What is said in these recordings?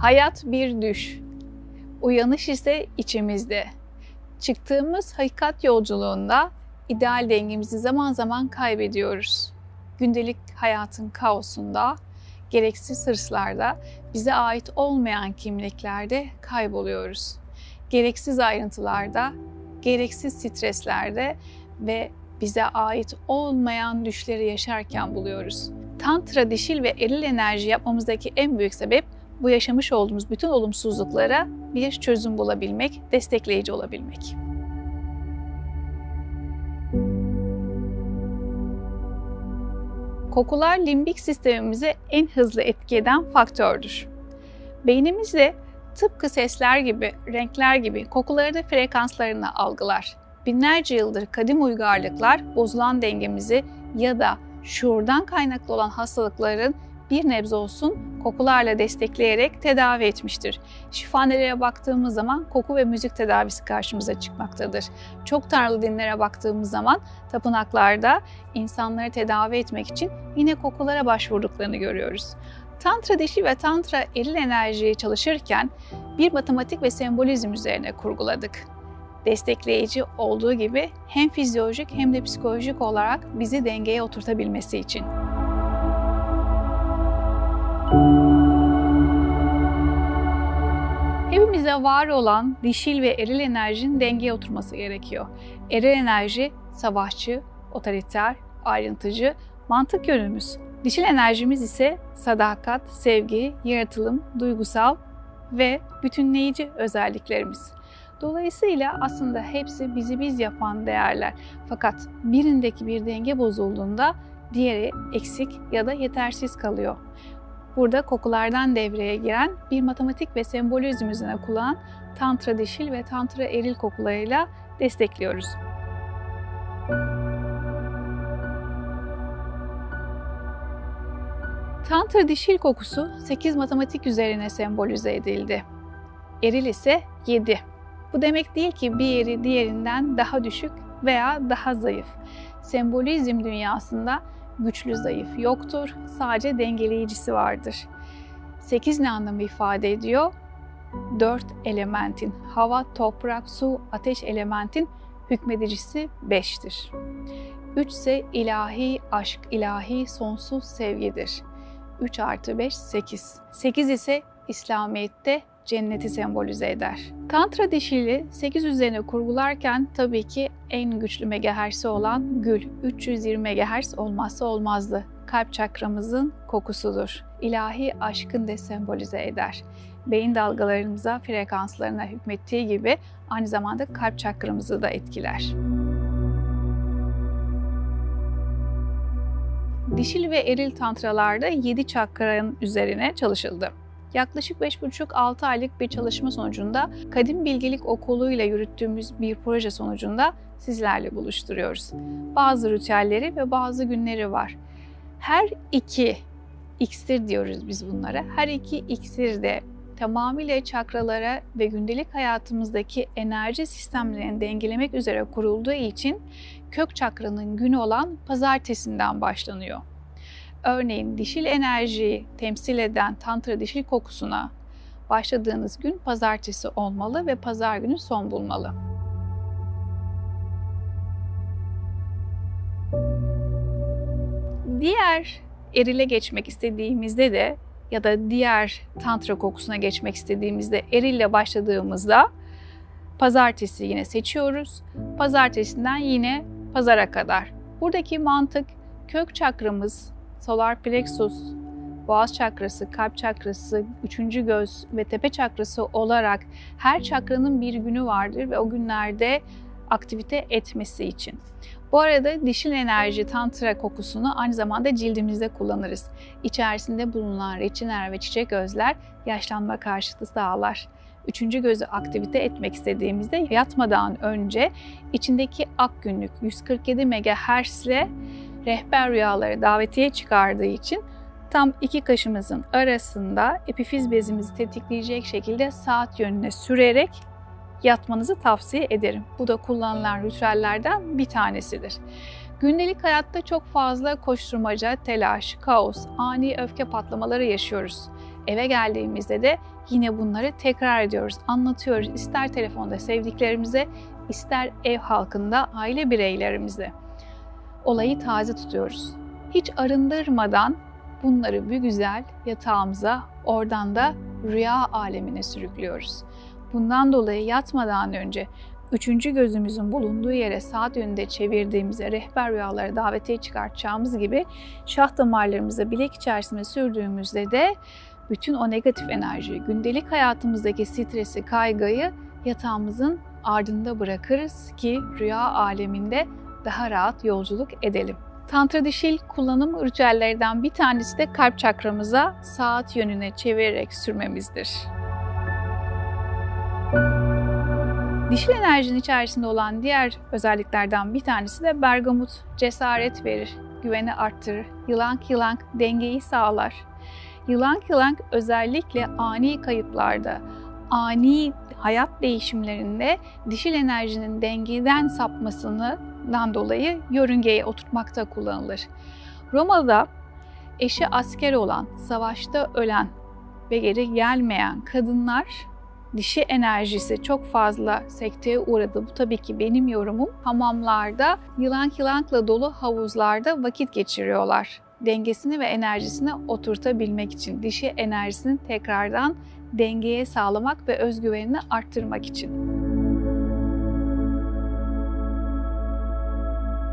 Hayat bir düş. Uyanış ise içimizde. Çıktığımız hakikat yolculuğunda ideal dengemizi zaman zaman kaybediyoruz. Gündelik hayatın kaosunda, gereksiz hırslarda, bize ait olmayan kimliklerde kayboluyoruz. Gereksiz ayrıntılarda, gereksiz streslerde ve bize ait olmayan düşleri yaşarken buluyoruz. Tantra dişil ve eril enerji yapmamızdaki en büyük sebep bu yaşamış olduğumuz bütün olumsuzluklara bir çözüm bulabilmek, destekleyici olabilmek. Kokular limbik sistemimize en hızlı etki eden faktördür. Beynimiz de tıpkı sesler gibi, renkler gibi kokuları da frekanslarını algılar. Binlerce yıldır kadim uygarlıklar bozulan dengemizi ya da şuurdan kaynaklı olan hastalıkların bir nebze olsun kokularla destekleyerek tedavi etmiştir. Şifanelere baktığımız zaman koku ve müzik tedavisi karşımıza çıkmaktadır. Çok tanrılı dinlere baktığımız zaman tapınaklarda insanları tedavi etmek için yine kokulara başvurduklarını görüyoruz. Tantra dişi ve tantra eril enerjiyi çalışırken bir matematik ve sembolizm üzerine kurguladık. Destekleyici olduğu gibi hem fizyolojik hem de psikolojik olarak bizi dengeye oturtabilmesi için. Hepimize var olan dişil ve eril enerjinin dengeye oturması gerekiyor. Eril enerji savaşçı, otoriter, ayrıntıcı, mantık yönümüz. Dişil enerjimiz ise sadakat, sevgi, yaratılım, duygusal ve bütünleyici özelliklerimiz. Dolayısıyla aslında hepsi bizi biz yapan değerler. Fakat birindeki bir denge bozulduğunda diğeri eksik ya da yetersiz kalıyor. Burada kokulardan devreye giren bir matematik ve sembolizm üzerine kullanan tantra dişil ve tantra eril kokularıyla destekliyoruz. Tantra dişil kokusu 8 matematik üzerine sembolize edildi. Eril ise 7. Bu demek değil ki bir yeri diğerinden daha düşük veya daha zayıf. Sembolizm dünyasında güçlü zayıf yoktur, sadece dengeleyicisi vardır. 8 ne anlamı ifade ediyor? 4 elementin, hava, toprak, su, ateş elementin hükmedicisi 5'tir. 3 ise ilahi aşk, ilahi sonsuz sevgidir. 3 artı 5, 8. 8 ise İslamiyet'te cenneti sembolize eder. Tantra dişili 8 üzerine kurgularken tabii ki en güçlü megahertz'i olan gül 320 megahertz olmazsa olmazdı. Kalp çakramızın kokusudur. İlahi aşkın de sembolize eder. Beyin dalgalarımıza, frekanslarına hükmettiği gibi aynı zamanda kalp çakramızı da etkiler. Dişil ve eril tantralarda 7 çakranın üzerine çalışıldı. Yaklaşık 5,5-6 aylık bir çalışma sonucunda Kadim Bilgelik Okulu ile yürüttüğümüz bir proje sonucunda sizlerle buluşturuyoruz. Bazı ritüelleri ve bazı günleri var. Her iki iksir diyoruz biz bunlara. Her iki iksir de tamamıyla çakralara ve gündelik hayatımızdaki enerji sistemlerini dengelemek üzere kurulduğu için kök çakranın günü olan pazartesinden başlanıyor. Örneğin dişil enerjiyi temsil eden tantra dişil kokusuna başladığınız gün pazartesi olmalı ve pazar günü son bulmalı. Diğer erile geçmek istediğimizde de ya da diğer tantra kokusuna geçmek istediğimizde erille başladığımızda pazartesi yine seçiyoruz. Pazartesinden yine pazara kadar. Buradaki mantık kök çakramız, solar plexus, boğaz çakrası, kalp çakrası, üçüncü göz ve tepe çakrası olarak her çakranın bir günü vardır ve o günlerde aktivite etmesi için. Bu arada dişil enerji tantra kokusunu aynı zamanda cildimizde kullanırız. İçerisinde bulunan reçiner ve çiçek özler yaşlanma karşıtı sağlar. Üçüncü gözü aktivite etmek istediğimizde yatmadan önce içindeki ak günlük 147 MHz ile rehber rüyaları davetiye çıkardığı için tam iki kaşımızın arasında epifiz bezimizi tetikleyecek şekilde saat yönüne sürerek yatmanızı tavsiye ederim. Bu da kullanılan ritüellerden bir tanesidir. Gündelik hayatta çok fazla koşturmaca, telaş, kaos, ani öfke patlamaları yaşıyoruz. Eve geldiğimizde de yine bunları tekrar ediyoruz, anlatıyoruz. İster telefonda sevdiklerimize, ister ev halkında aile bireylerimize. Olayı taze tutuyoruz. Hiç arındırmadan bunları bir güzel yatağımıza, oradan da rüya alemine sürüklüyoruz. Bundan dolayı yatmadan önce üçüncü gözümüzün bulunduğu yere saat yönünde çevirdiğimizde rehber rüyaları davetiye çıkartacağımız gibi şah damarlarımıza bilek içerisinde sürdüğümüzde de bütün o negatif enerjiyi, gündelik hayatımızdaki stresi, kaygıyı yatağımızın ardında bırakırız ki rüya aleminde daha rahat yolculuk edelim. Tantra dişil kullanım ritüellerinden bir tanesi de kalp çakramıza saat yönüne çevirerek sürmemizdir. Dişil enerjinin içerisinde olan diğer özelliklerden bir tanesi de bergamot cesaret verir, güveni arttırır, yılank yılank dengeyi sağlar. Yılank yılank özellikle ani kayıplarda, ani hayat değişimlerinde dişil enerjinin dengeden sapmasından dolayı yörüngeye oturtmakta kullanılır. Roma'da eşi asker olan, savaşta ölen ve geri gelmeyen kadınlar dişi enerjisi çok fazla sekteye uğradı. Bu tabii ki benim yorumum. Hamamlarda yılan yılankla dolu havuzlarda vakit geçiriyorlar. Dengesini ve enerjisini oturtabilmek için, dişi enerjisini tekrardan dengeye sağlamak ve özgüvenini arttırmak için.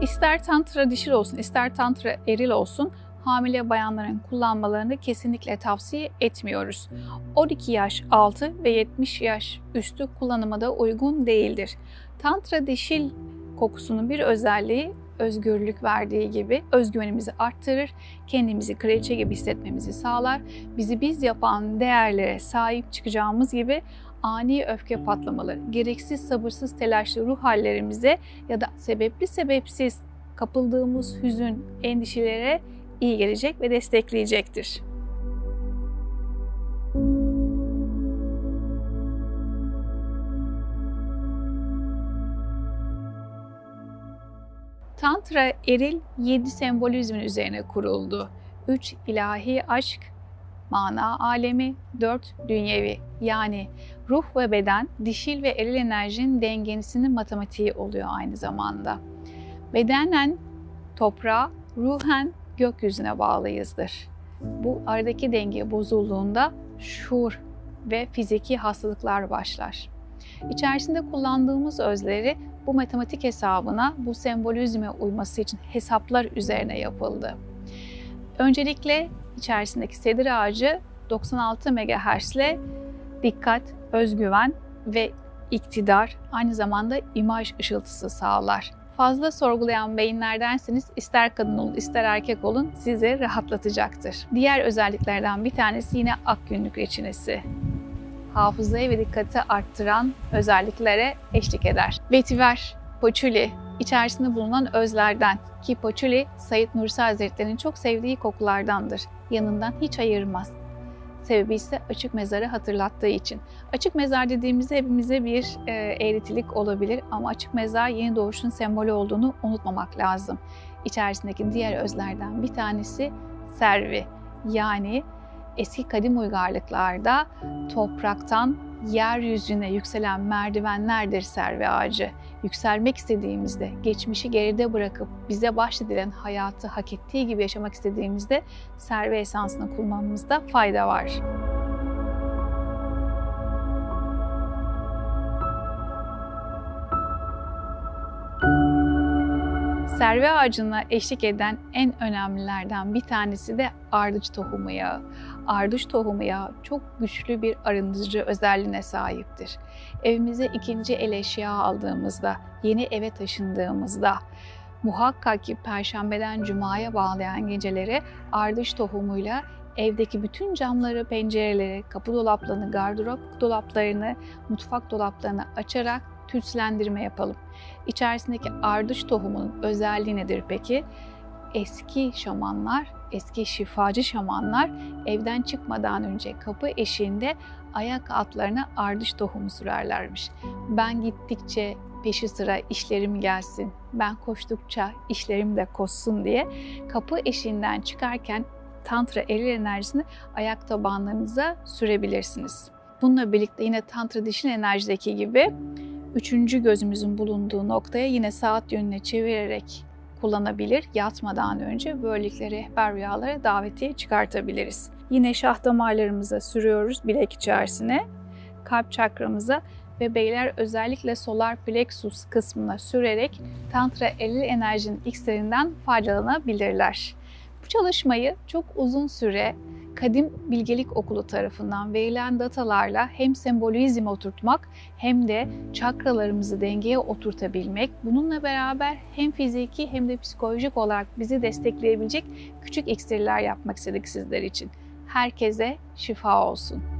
İster tantra dişil olsun, ister tantra eril olsun hamile bayanların kullanmalarını kesinlikle tavsiye etmiyoruz. 12 yaş altı ve 70 yaş üstü kullanıma da uygun değildir. Tantra dişil kokusunun bir özelliği özgürlük verdiği gibi özgüvenimizi arttırır, kendimizi kraliçe gibi hissetmemizi sağlar, bizi biz yapan değerlere sahip çıkacağımız gibi ani öfke patlamaları, gereksiz sabırsız telaşlı ruh hallerimize ya da sebepli sebepsiz kapıldığımız hüzün, endişelere iyi gelecek ve destekleyecektir. Tantra eril 7 sembolizmin üzerine kuruldu. 3 ilahi aşk, mana alemi, 4 dünyevi. Yani ruh ve beden, dişil ve eril enerjinin dengesinin matematiği oluyor aynı zamanda. Bedenen toprağa, ruhen gökyüzüne bağlıyızdır. Bu aradaki denge bozulduğunda şuur ve fiziki hastalıklar başlar. İçerisinde kullandığımız özleri bu matematik hesabına, bu sembolizme uyması için hesaplar üzerine yapıldı. Öncelikle içerisindeki sedir ağacı 96 MHz ile dikkat, özgüven ve iktidar aynı zamanda imaj ışıltısı sağlar. Fazla sorgulayan beyinlerdensiniz ister kadın olun ister erkek olun sizi rahatlatacaktır. Diğer özelliklerden bir tanesi yine ak günlük reçinesi hafızayı ve dikkati arttıran özelliklere eşlik eder. Vetiver, paçuli, içerisinde bulunan özlerden ki paçuli Said Nursi Hazretleri'nin çok sevdiği kokulardandır. Yanından hiç ayırmaz. Sebebi ise açık mezarı hatırlattığı için. Açık mezar dediğimizde hepimize bir e, eğretilik olabilir ama açık mezar yeni doğuşun sembolü olduğunu unutmamak lazım. İçerisindeki diğer özlerden bir tanesi servi yani eski kadim uygarlıklarda topraktan yeryüzüne yükselen merdivenlerdir servi ağacı. Yükselmek istediğimizde, geçmişi geride bırakıp bize bahşedilen hayatı hak ettiği gibi yaşamak istediğimizde servi esansını kullanmamızda fayda var. Servi ağacına eşlik eden en önemlilerden bir tanesi de ardıç tohumu yağı. Ardıç tohumu yağı çok güçlü bir arındırıcı özelliğine sahiptir. Evimize ikinci el eşya aldığımızda, yeni eve taşındığımızda muhakkak ki perşembeden cumaya bağlayan geceleri ardıç tohumuyla evdeki bütün camları, pencereleri, kapı dolaplarını, gardırop dolaplarını, mutfak dolaplarını açarak tütsülendirme yapalım. İçerisindeki ardıç tohumunun özelliği nedir peki? Eski şamanlar, eski şifacı şamanlar evden çıkmadan önce kapı eşiğinde ayak altlarına ardıç tohumu sürerlermiş. Ben gittikçe peşi sıra işlerim gelsin, ben koştukça işlerim de koşsun diye kapı eşiğinden çıkarken Tantra eril enerjisini ayak tabanlarınıza sürebilirsiniz. Bununla birlikte yine Tantra dişil enerjideki gibi üçüncü gözümüzün bulunduğu noktaya yine saat yönüne çevirerek kullanabilir. Yatmadan önce böylelikle rehber rüyalara davetiye çıkartabiliriz. Yine şah damarlarımıza sürüyoruz bilek içerisine. Kalp çakramıza ve beyler özellikle solar plexus kısmına sürerek tantra eril enerjinin iksirinden faydalanabilirler. Bu çalışmayı çok uzun süre Kadim Bilgelik Okulu tarafından verilen datalarla hem sembolizm oturtmak hem de çakralarımızı dengeye oturtabilmek, bununla beraber hem fiziki hem de psikolojik olarak bizi destekleyebilecek küçük iksirler yapmak istedik sizler için. Herkese şifa olsun.